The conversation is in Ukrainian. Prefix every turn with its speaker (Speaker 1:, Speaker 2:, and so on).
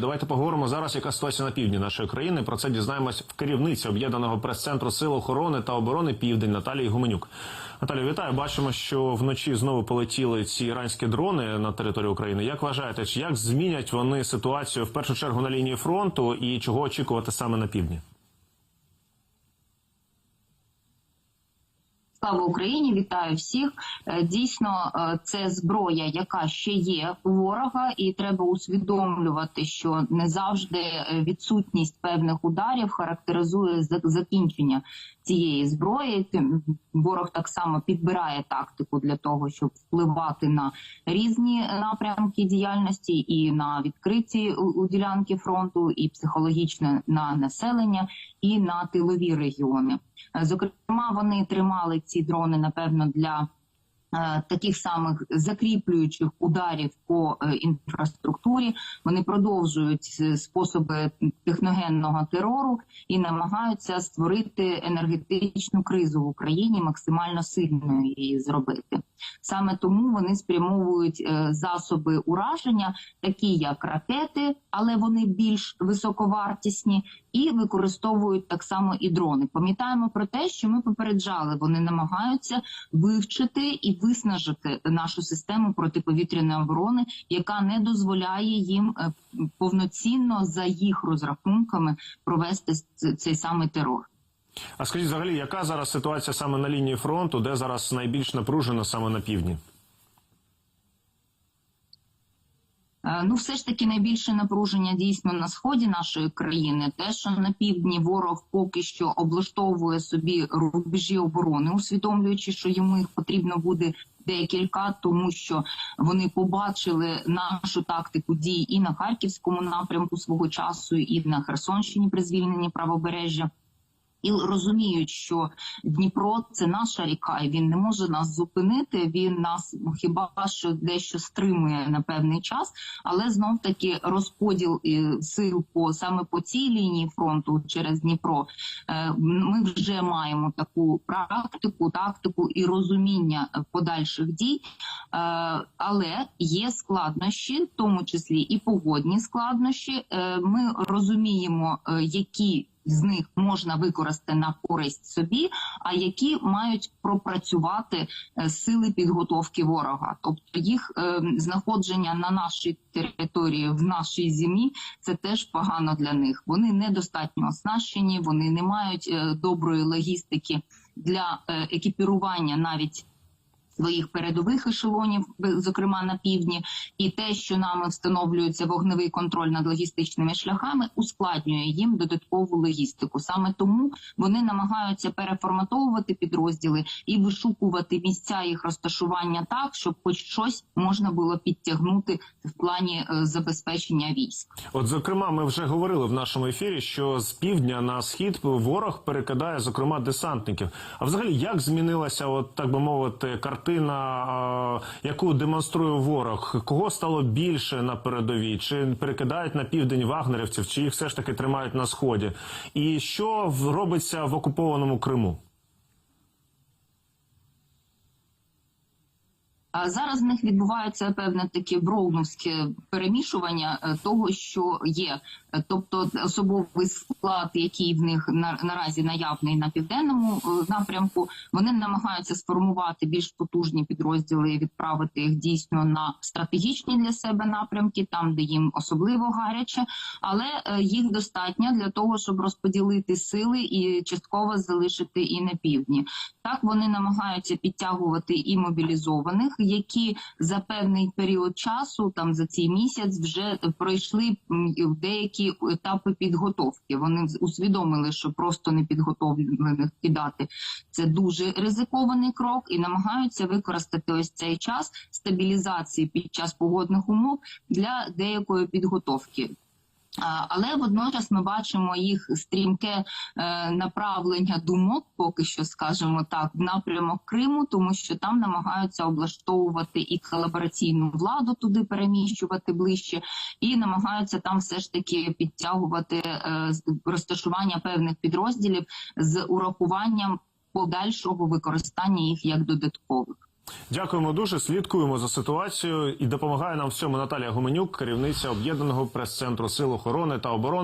Speaker 1: Давайте поговоримо зараз, яка ситуація на півдні нашої країни. Про це дізнаємось в керівниці об'єднаного прес-центру Сил охорони та оборони Південь Наталії Гуменюк. Наталію, вітаю. Бачимо, що вночі знову полетіли ці іранські дрони на територію України. Як вважаєте, як змінять вони ситуацію в першу чергу на лінії фронту і чого очікувати саме на півдні?
Speaker 2: Слава Україні, вітаю всіх. Е, Дійсно, е, це зброя, яка ще є у ворога, і треба усвідомлювати, що не завжди е, відсутність певних ударів характеризує закінчення цієї зброї. Ворог так само підбирає тактику для того, щоб впливати на різні напрямки діяльності і на відкриті у- ділянки фронту, і психологічно на населення, і на тилові регіони. Е, Зокрема, вони тримали ці дрони напевно для таких самих закріплюючих ударів по е, інфраструктурі. Вони продовжують е, способи техногенного терору і намагаються створити енергетичну кризу в Україні, максимально сильною її зробити. Саме тому вони спрямовують е, засоби ураження, такі як ракети, але вони більш високовартісні, і використовують так само і дрони. Пам'ятаємо про те, що ми попереджали, вони намагаються вивчити і виснажити нашу систему протиповітряної оборони, яка не дозволяє їм е, повноцінно за їх розрахунками провести цей самий терор.
Speaker 1: А скажіть, взагалі, яка зараз ситуація саме на лінії фронту, де зараз найбільш напружена саме на півдні?
Speaker 2: Ну, все ж таки найбільше напруження дійсно на сході нашої країни. Те, що на півдні ворог поки що облаштовує собі рубежі оборони, усвідомлюючи, що йому їх потрібно буде декілька, тому що вони побачили нашу тактику дій і на харківському напрямку свого часу, і на Херсонщині при звільненні правобережжя. І розуміють, що Дніпро це наша ріка, і він не може нас зупинити. Він нас хіба що дещо стримує на певний час, але знов таки розподіл е, сил по саме по цій лінії фронту через Дніпро. е, Ми вже маємо таку практику, тактику і розуміння подальших дій, Е, але є складнощі, в тому числі і погодні складнощі. Ми розуміємо, які з них можна використати на користь собі, а які мають пропрацювати е, сили підготовки ворога, тобто їх е, знаходження на нашій території в нашій зімі, це теж погано для них. Вони недостатньо оснащені, вони не мають е, доброї логістики для екіпірування навіть своїх передових ешелонів, зокрема на півдні, і те, що нами встановлюється вогневий контроль над логістичними шляхами, ускладнює їм додаткову логістику. Саме тому вони намагаються переформатовувати підрозділи і вишукувати місця їх розташування так, щоб хоч щось можна було підтягнути в плані е, забезпечення військ.
Speaker 1: От, зокрема, ми вже говорили в нашому ефірі, що з півдня на схід ворог перекидає, зокрема, десантників. А взагалі, як змінилася, от так би мовити, картина, яку демонструє ворог? Кого стало більше на передовій? Чи перекидають на південь вагнерівців, чи їх все ж таки тримають на сході? І що робиться в окупованому Криму?
Speaker 2: Зараз в них відбувається певне таке броуновське перемішування е, того, що є, Е, тобто особовий склад, який в них на, наразі наявний на південному е, напрямку, вони намагаються сформувати більш потужні підрозділи відправити їх дійсно на стратегічні для себе напрямки, там де їм особливо гаряче, але їх достатньо для того, щоб розподілити сили і частково залишити і на півдні. Так вони намагаються підтягувати і мобілізованих, які за певний період часу, там за цей місяць, вже пройшли деякі етапи підготовки. Вони усвідомили, що просто непідготовлених кидати це дуже ризикований крок, і намагаються використати ось цей час стабілізації під час погодних умов для деякої підготовки. Але водночас ми бачимо їх стрімке е, направлення думок, поки що скажімо так, в напрямок Криму, тому що там намагаються облаштовувати і колабораційну владу туди переміщувати ближче, і намагаються там все ж таки підтягувати е, розташування певних підрозділів з урахуванням подальшого використання їх як додаткових.
Speaker 1: Дякуємо дуже. Слідкуємо за ситуацією і допомагає нам в цьому Наталія Гуменюк, керівниця об'єднаного прес-центру Сил охорони та оборони.